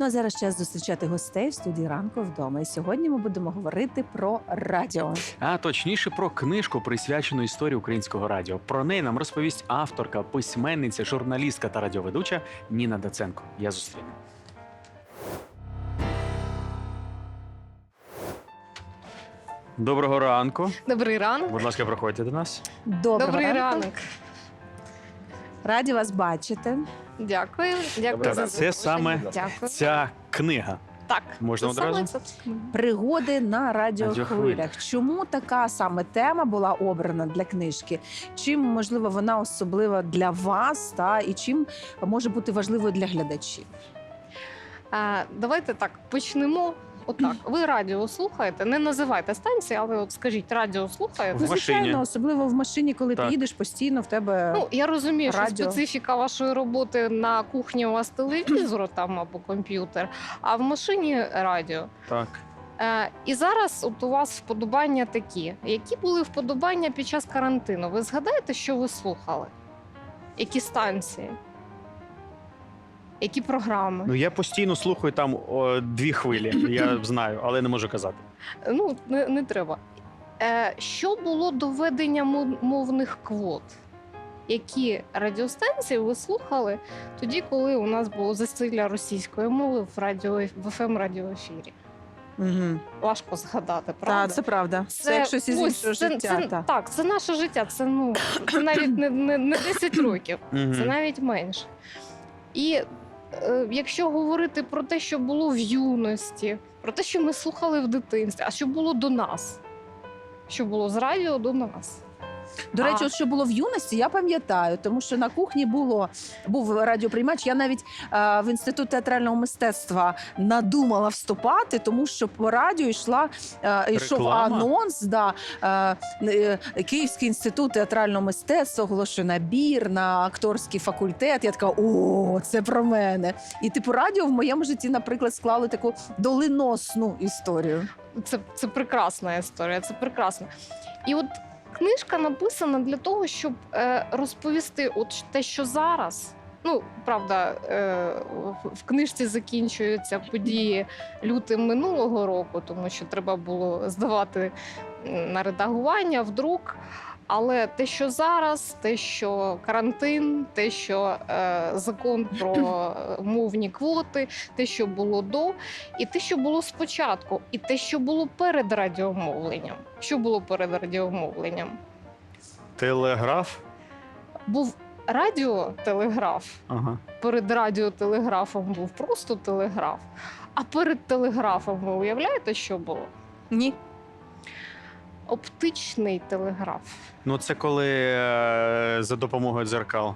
Ну а зараз час зустрічати гостей в студії ранку вдома. І сьогодні ми будемо говорити про радіо. А точніше про книжку, присвячену історії українського радіо. Про неї нам розповість авторка, письменниця, журналістка та радіоведуча Ніна Даценко. Я зустріну. Доброго ранку. Добрий ранок. Будь ласка, проходьте до нас. Доброго Добрий ранку. ранок. Раді вас бачити. Дякую. Дякую Так, за це запрошення. саме Дякую. Ця книга. Так, Можна це саме одразу? це. Пригоди на радіохвилях. Чому така саме тема була обрана для книжки? Чим можливо вона особлива для вас, та і чим може бути важливою для глядачів? Давайте так почнемо. Отак, ви радіо слухаєте, не називайте станції, але от скажіть, радіо слухаєте. В Ну, звичайно, особливо в машині, коли Так. ти їдеш постійно в тебе. Ну, я розумію, що Радіо. специфіка вашої роботи на кухні у вас телевізор там або комп'ютер, а в машині радіо. Так. Е, і зараз от у вас вподобання такі. Які були вподобання під час карантину? Ви згадаєте, що ви слухали? Які станції? Які програми? Ну я постійно слухаю там о, дві хвилі. Я знаю, але не можу казати. Ну, не, не треба. Е, що було до введення мовних квот? Які радіостанції ви слухали тоді, коли у нас було засилля російської мови в радіо в ФМ радіоефірі? Угу. Важко згадати, правда? Так, це правда. Це, як щось із іншого це, життя. Це, та. Так, це наше життя. Це ну це навіть не, не, не 10 років, це навіть менше. І якщо говорити про те, що було в юності, про те, що ми слухали в дитинстві, а що було до нас? Що було з радіо до нас? До речі, от що було в юності, я пам'ятаю, тому що на кухні було був радіоприймач. Я навіть е, в інститут театрального мистецтва надумала вступати, тому що по радіо йшла е, йшов Реклама? анонс. Да, е, е, Київський інститут театрального мистецтва оголошує набір на акторський факультет. Я така, о, це про мене. І типу радіо в моєму житті, наприклад, склали таку доленосну історію. Це, це прекрасна історія, це прекрасно. І от книжка написана для того, щоб е, розповісти, от те, що зараз. Ну, правда, е, в- книжці закінчуються події лютим минулого року, тому що треба було здавати на редагування в друк. Але те, що зараз, те, що карантин, те, що е, закон про е, мовні квоти, те, що було до, і те, що було спочатку, і те, що було перед радіомовленням. Що було перед радіомовленням? Телеграф. Був радіотелеграф. Ага. Перед радіотелеграфом був просто телеграф. А перед телеграфом ви уявляєте, що було? Ні. Оптичний телеграф. Ну це коли е, за допомогою дзеркал.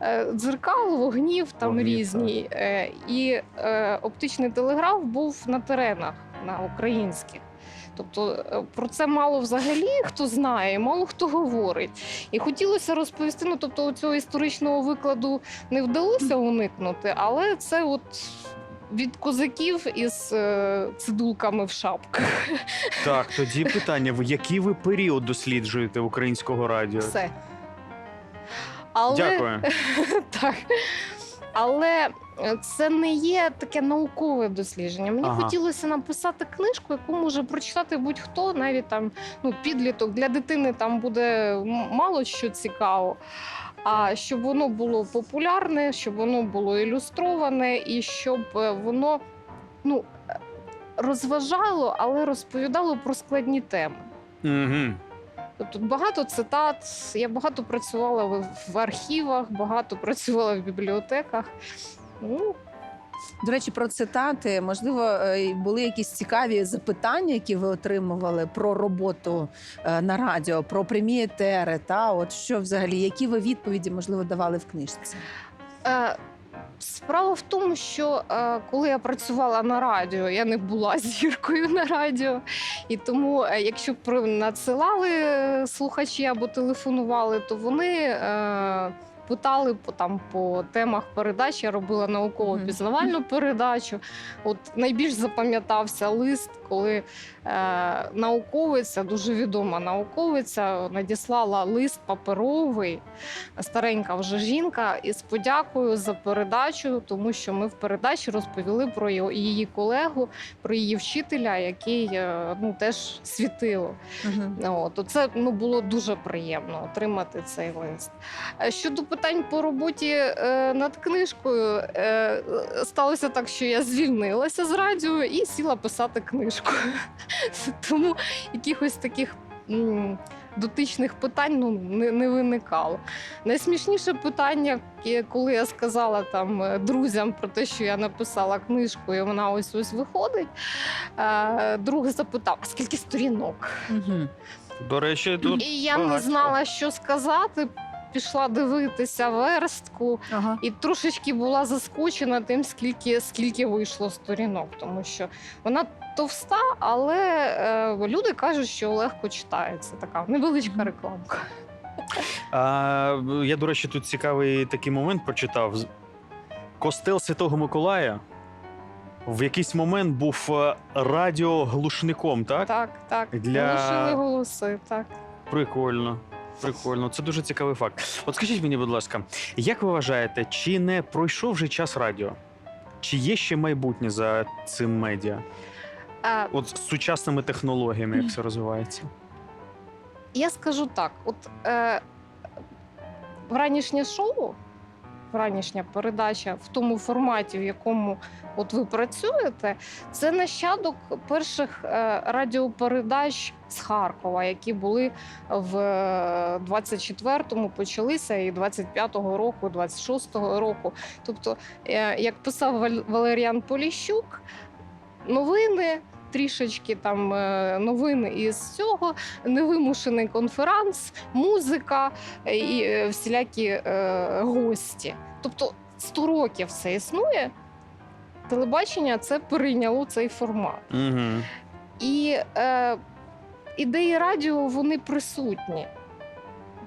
Е, Дзеркал, вогнів там Вогнів, різні. Е, І е, оптичний телеграф був на теренах на українських. Тобто е, про це мало взагалі хто знає, мало хто говорить. І хотілося розповісти. Ну тобто, цього історичного викладу не вдалося уникнути, але це от від козаків із е, цидулками в шапках. Так, тоді питання: в який ви період досліджуєте українського радіо? Все. Але... Дякую. так. Але е, це не є таке наукове дослідження. Мені Ага. хотілося написати книжку, яку може прочитати будь-хто, навіть там ну, підліток. Для дитини там буде мало що цікаво. А щоб воно було популярне, щоб воно було ілюстроване, і щоб е, воно ну, е, розважало, але розповідало про складні теми. Угу. Тобто багато цитат. Я багато працювала в, в архівах, багато працювала в бібліотеках. Ну, До речі, про цитати, можливо, е, були якісь цікаві запитання, які ви отримували про роботу е, на радіо, про прямі. Та от що взагалі, які ви відповіді можливо давали в книжці? е, справа в тому, що коли я працювала на радіо, я не була зіркою на радіо. І тому, якщо надсилали слухачі або телефонували, то вони. Питали по там по темах передач. Я робила науково-пізнавальну передачу. От найбільш запам'ятався лист, коли е, науковиця, дуже відома науковиця, надіслала лист паперовий, старенька вже жінка, із подякою за передачу, тому що ми в передачі розповіли про її колегу, про її вчителя, який е, ну теж світило. Мгм. От це ну було дуже приємно отримати цей лист. Е, Щодо питань по роботі е, над книжкою, е, сталося так, що я звільнилася з радіо і сіла писати книжку. Тому якихось таких. Дотичних питань ну не, не виникало. Найсмішніше питання, коли я сказала там е, друзям про те, що я написала книжку, і вона ось ось виходить. Е, друг запитав: а скільки сторінок? Мгм. До речі, тут І я не знала, що сказати. Пішла дивитися верстку Ага. і трошечки була заскочена тим, скільки, скільки вийшло сторінок, тому що вона товста, але е, люди кажуть, що легко читається. Така невеличка рекламка. А, я, до речі, тут цікавий такий момент прочитав. Костел Святого Миколая в якийсь момент був е, радіоглушником, так? Так, так. Для- Лишили голоси. Так. Прикольно. Прикольно, це дуже цікавий факт. От скажіть мені, будь ласка, як ви вважаєте, чи не пройшов вже час радіо? Чи є ще майбутнє за цим медіа? А, От з сучасними технологіями, як це розвивається? Я скажу так: от е, вранішнє шоу, вранішня передача в тому форматі, в якому от ви працюєте, це нащадок перших е, радіопередач з Харкова, які були в е, 24-му почалися і 25-го року, 26-го року. Тобто, е, як писав Вал- Валеріан Поліщук, новини. Трішечки там е, новини із цього, невимушений конферанс, музика е, і е, всілякі гості. Тобто 100 років це існує. Телебачення це перейняло цей формат. Угу. І е, ідеї радіо вони присутні.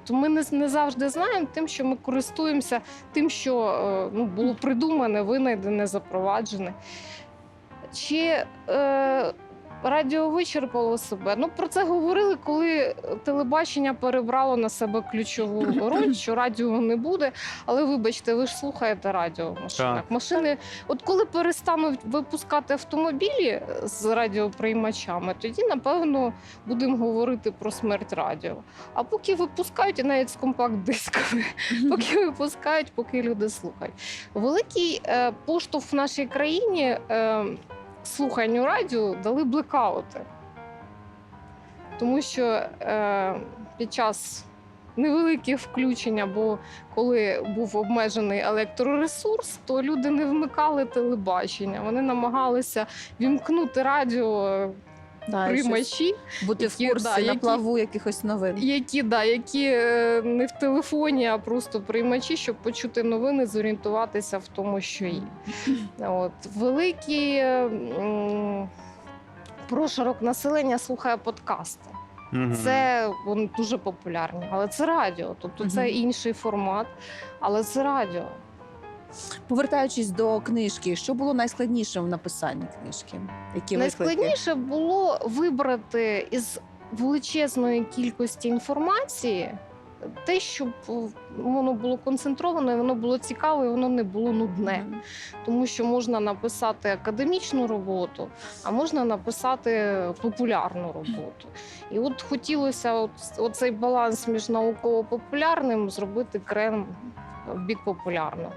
То ми не, не завжди знаємо тим, що ми користуємося тим, що е, ну, було придумане, винайдене, запроваджене. Чи е, радіо вичерпало себе? Ну про це говорили, коли телебачення перебрало на себе ключову роль, що радіо не буде. Але вибачте, ви ж слухаєте радіо в машинах. Машини, от коли перестануть випускати автомобілі з радіоприймачами, тоді напевно будемо говорити про смерть радіо. А поки випускають і навіть з компакт-дисками, поки випускають, поки люди слухають. Великий е, поштовх в нашій країні е, слуханню радіо дали блекаути. Тому що е, під час невеликих включень, або коли був обмежений електроресурс, то люди не вмикали телебачення. Вони намагалися вімкнути радіо Да, і щось приймачі, бути в які, курсі да, на які- плаву якихось новин. які, да, які е, не в телефоні, а просто приймачі, щоб почути новини, зорієнтуватися в тому, що є. От великий е, м, прошарок населення слухає подкасти. Це вони дуже популярні, але це радіо, тобто це Мгм. інший формат, але це радіо. Повертаючись до книжки, що було найскладнішим в написанні книжки? Які виклики? Найскладніше було вибрати із величезної кількості інформації те, щоб воно було концентровано, і воно було цікаве, і воно не було нудне. Тому що можна написати академічну роботу, а можна написати популярну роботу. І от хотілося от, оцей баланс між науково-популярним зробити крем в бік популярного.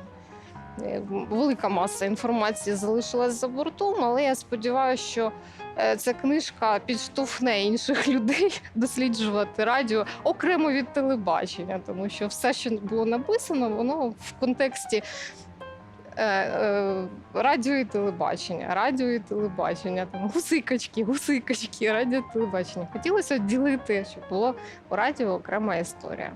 Е, Велика маса інформації залишилась за бортом, але я сподіваюся, що е, ця книжка підштовхне інших людей досліджувати радіо окремо від телебачення, тому що все, що було написано, воно в контексті е, радіо і телебачення, радіо і телебачення, там гусикачки, гусикачки, радіо і телебачення. Хотілося відділити, щоб було у радіо окрема історія.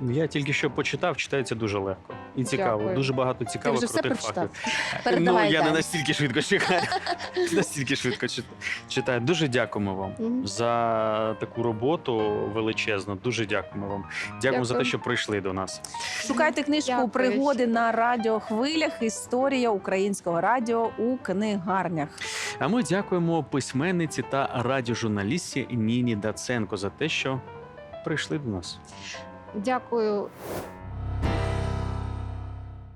Я тільки що почитав, читається дуже легко і цікаво. Дякую. Дуже багато Ти цікавих вже все крутих прочитав. фактів. Передавай ну я не далі. настільки швидко чекаю. настільки швидко чит- читаю. Дуже дякуємо вам Мгм. за таку роботу величезну. Дуже дякуємо вам. Дякуємо за те, Дякую. що прийшли до нас. Шукайте книжку Дякую Пригоди щиро. на радіохвилях. Історія українського радіо у книгарнях. А ми дякуємо письменниці та радіожурналістці Ніні Даценко за те, що прийшли до нас. Дякую